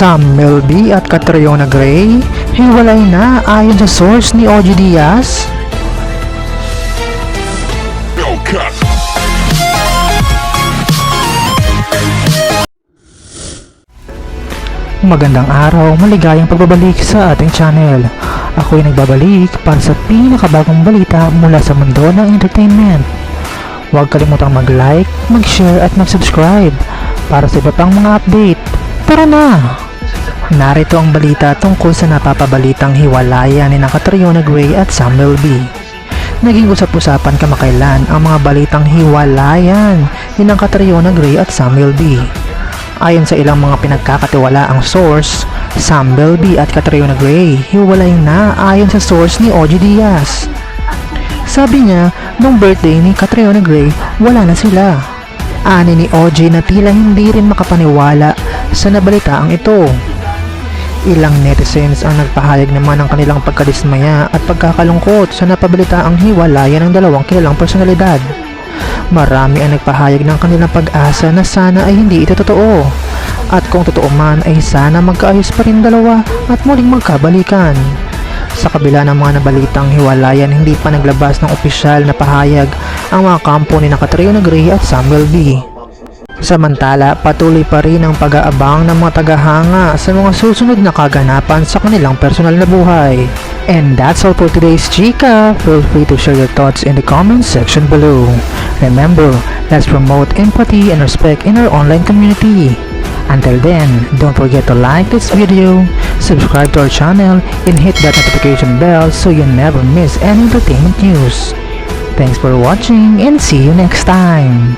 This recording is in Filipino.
Sam Melby at Catriona Gray hiwalay na ayon sa source ni OG Diaz. Magandang araw, maligayang pagbabalik sa ating channel. Ako'y nagbabalik para sa pinakabagong balita mula sa mundo ng entertainment. Huwag kalimutang mag-like, mag-share at mag-subscribe para sa iba pang mga update. Tara na! Narito ang balita tungkol sa napapabalitang hiwalayan ni Catriona Gray at Samuel B. Naging usap-usapan kamakailan ang mga balitang hiwalayan ni Catriona Gray at Samuel B. Ayon sa ilang mga pinagkakatiwalaang source, Sam Belby at Catriona Gray hiwalay na ayon sa source ni OG Diaz. Sabi niya, nung birthday ni Catriona Gray, wala na sila. Ani ni OG na tila hindi rin makapaniwala sa nabalitaang ito. Ilang netizens ang nagpahayag naman ng kanilang pagkadismaya at pagkakalungkot sa napabalitaang hiwalayan ng dalawang kilalang personalidad. Marami ang nagpahayag ng kanilang pag-asa na sana ay hindi ito totoo. At kung totoo man ay sana magkaayos pa rin dalawa at muling magkabalikan. Sa kabila ng mga nabalitang hiwalayan, hindi pa naglabas ng opisyal na pahayag ang mga kampo ni Catriona Gray at Samuel B. Samantala, patuloy pa rin ang pag-aabang ng mga tagahanga sa mga susunod na kaganapan sa kanilang personal na buhay. And that's all for today's Chika. Feel free to share your thoughts in the comments section below. Remember, let's promote empathy and respect in our online community. Until then, don't forget to like this video, subscribe to our channel, and hit that notification bell so you never miss any entertainment news. Thanks for watching and see you next time.